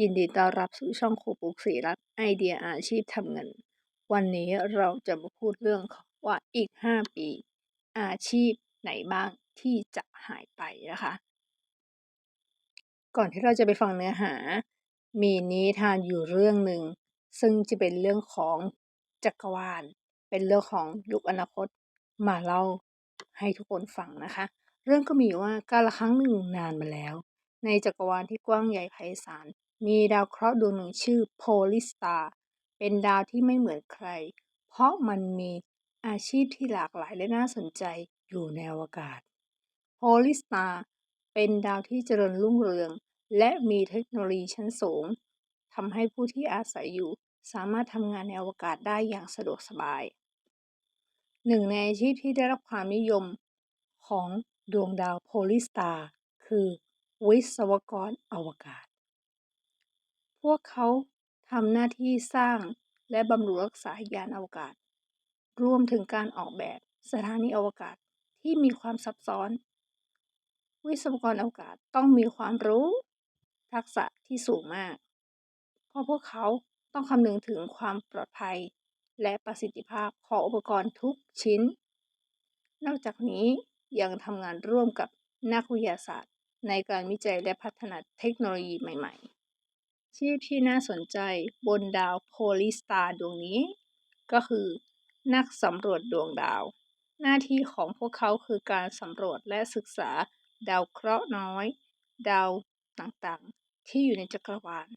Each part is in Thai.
ยินดีต้อนรับสู่ช่องครูปุ๊กศรีรัตน์ไอเดียอาชีพทำเงิน วันนี้เราจะมาพูดเรื่องว่าอีก 5 ปี อาชีพไหนบ้างที่จะหายไปนะคะ ก่อนที่เราจะไปฟังเนื้อหา มีนิทานอยู่เรื่องหนึ่ง ซึ่งจะเป็นเรื่องของจักรวาล เป็นเรื่องของยุคอนาคตมาเล่าให้ทุกคนฟังนะคะ เรื่องก็มีว่าการละครั้งหนึ่งนานมาแล้ว ในจักรวาลที่กว้างใหญ่ไพศาล มีดาวเคราะห์ดวงหนึ่งชื่อโพลิสตาเป็นดาวที่ไม่เหมือนใคร เพราะมันมีอาชีพที่หลากหลายและน่าสนใจอยู่ในอวกาศ โพลิสตาเป็นดาวที่เจริญรุ่งเรือง และมีเทคโนโลยีชั้นสูงทำให้ผู้ที่อาศัยอยู่สามารถทำงานในอวกาศได้อย่างสะดวกสบาย หนึ่งในอาชีพที่ได้รับความนิยมของดวงดาวโพลิสตาคือวิศวกรอวกาศ พวกเขาทำหน้าที่สร้างและบำรุงรักษายานอวกาศ รวมถึงการออกแบบสถานีอวกาศที่มีความซับซ้อน วิศวกรอวกาศต้องมีความรู้ ทักษะที่สูงมาก เพราะพวกเขาต้องคำนึงถึงความปลอดภัย และประสิทธิภาพของอุปกรณ์ทุกชิ้น นอกจากนี้ยังทำงานร่วมกับนักวิทยาศาสตร์ ในการวิจัยและพัฒนาเทคโนโลยีใหม่ ๆ ชีพที่น่าสนใจบนดาวโพลิสตาดวงนี้ ก็คือ นักสำรวจดวงดาว หน้าที่ของพวกเขาคือการสำรวจและศึกษาดาวเคราะห์น้อย ดาวต่างๆ ที่อยู่ในจักรวาล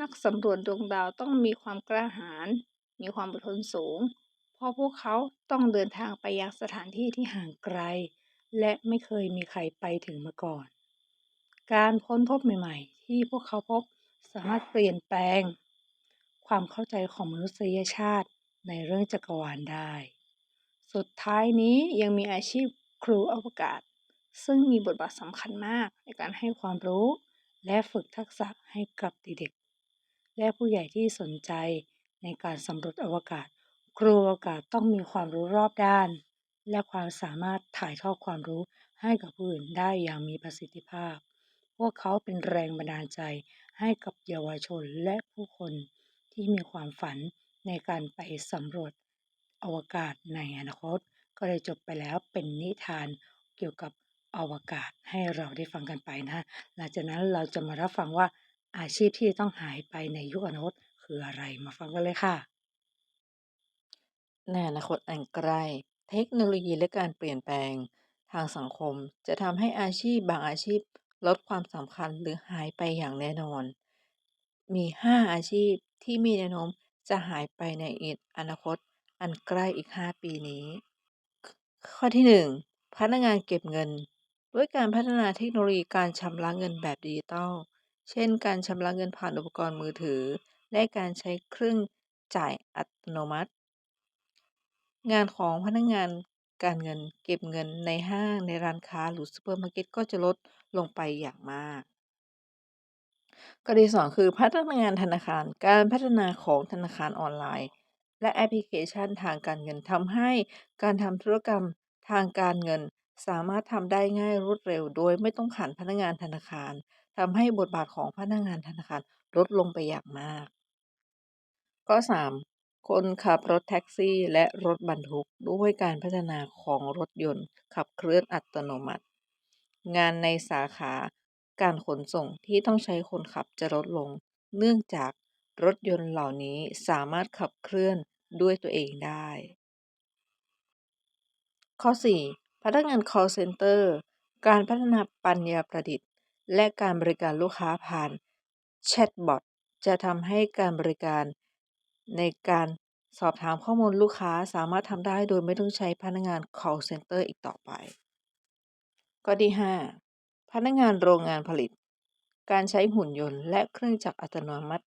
นักสำรวจดวงดาวต้องมีความกล้าหาญมีความอดทนสูง เพราะพวกเขาต้องเดินทางไปยังสถานที่ที่ห่างไกล และไม่เคยมีใครไปถึงมาก่อน การค้นพบใหม่ ๆ ที่พวกเขาพบ สามารถเปลี่ยนแปลง ความเข้าใจของมนุษยชาติในเรื่องจักรวาลได้ สุดท้ายนี้ยังมีอาชีพครูอวกาศ ซึ่งมีบทบาทสำคัญมากในการให้ความรู้และฝึกทักษะให้กับเด็กๆและผู้ใหญ่ที่สนใจในการสำรวจอวกาศ ครูอวกาศต้องมีความรู้รอบด้าน และความสามารถถ่ายทอดความรู้ให้กับผู้อื่นได้อย่างมีประสิทธิภาพ พวกเขาเป็นแรงบันดาลใจ ให้กับเยาวชนและผู้คนที่มีความฝันในการไปสำรวจอวกาศในอนาคต ก็เลยจบไปแล้วเป็นนิทานเกี่ยวกับอวกาศให้เราได้ฟังกันไปนะหลังจากนั้นเราจะมารับฟังว่าอาชีพที่ต้องหายไปในยุคอนาคตคืออะไรมาฟังกันเลยค่ะในอนาคตอันใกล เทคโนโลยีและการเปลี่ยนแปลง ทางสังคมจะทำให้อาชีพบางอาชีพ ลดความสำคัญหรือหายไปอย่างแน่นอน มี 5 อาชีพที่มีแนวโน้มจะหายไปในอีกอนาคตอันใกล้อีก 5 ปีนี้ ข้อที่ 1 พนักงานเก็บเงิน ด้วยการพัฒนาเทคโนโลยีการชำระเงินแบบดิจิตอล เช่น การชำระเงินผ่านอุปกรณ์มือถือ และการใช้เครื่องจ่ายอัตโนมัติ งานของพนักงาน การเงินเก็บเงินในห้างในร้านค้าหรือซูเปอร์มาร์เก็ตก็จะลดลงไปอย่างมากข้อที่2คือพัฒนางานธนาคาร การพัฒนาของธนาคารออนไลน์ และแอปพลิเคชันทางการเงินทำให้การทำธุรกรรมทางการเงิน สามารถทำได้ง่ายรวดเร็ว โดยไม่ต้องผ่านพนักงานธนาคารทำให้บทบาทของพนักงานธนาคารลดลงไปอย่างมาก ข้อ 3 คนขับรถแท็กซี่และรถบรรทุกด้วยการพัฒนาของรถยนต์ขับเคลื่อนอัตโนมัติ งานในสาขาการขนส่งที่ต้องใช้คนขับจะลดลง เนื่องจากรถยนต์เหล่านี้สามารถขับเคลื่อนด้วยตัวเองได้ ข้อ 4 พนักงาน call center การพัฒนาปัญญาประดิษฐ์ และการบริการลูกค้าผ่านแชตบอตจะทำให้การบริการ ในการสอบถามข้อมูลลูกค้าสามารถทำได้โดยไม่ต้องใช้พนักงาน call center อีกต่อไป ข้อที่ 5 พนักงานโรงงานผลิต การใช้หุ่นยนต์และเครื่องจักรอัตโนมัติ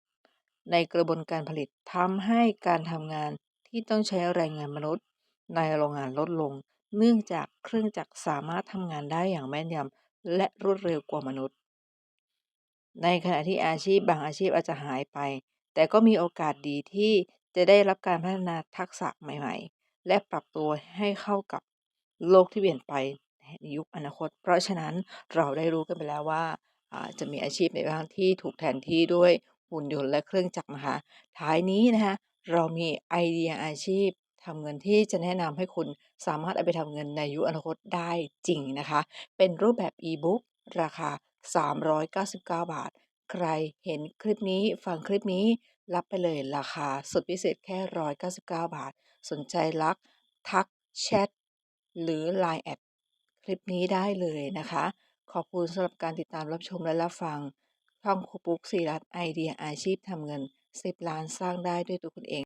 ในกระบวนการผลิตทำให้การทำงานที่ต้องใช้แรงงานมนุษย์ ในโรงงานลดลง เนื่องจากเครื่องจักรสามารถทำงานได้อย่างแม่นยำและรวดเร็วกว่ามนุษย์ ในขณะที่อาชีพบางอาชีพอาจจะหายไป แต่ก็มีโอกาสดีที่จะได้รับการพัฒนาทักษะใหม่ๆ และปรับตัวให้เข้ากับโลกที่เปลี่ยนไปในยุคอนาคต เพราะฉะนั้นเราได้รู้กันไปแล้วว่าจะมีอาชีพไหนบ้างที่ถูกแทนที่ด้วยหุ่นยนต์และเครื่องจักรนะคะ ท้ายนี้นะคะเรามีไอเดียอาชีพทำเงินที่จะแนะนำให้คุณสามารถเอาไปทำเงินในยุคอนาคตได้จริงนะคะ เป็นรูปแบบ E-book ราคา 399 บาท ใครเห็นคลิปนี้ฟังคลิปนี้รับไปเลยราคาสุดพิเศษแค่ 199 บาท สนใจรัก ทักแชทหรือ LINE แอดคลิปนี้ได้เลยนะคะ ขอบคุณสำหรับการติดตามรับชมและรับฟังช่องครูปุ๊กสีรัตไอเดียอาชีพทำเงิน 10 ล้านสร้างได้ด้วยตัวคุณเอง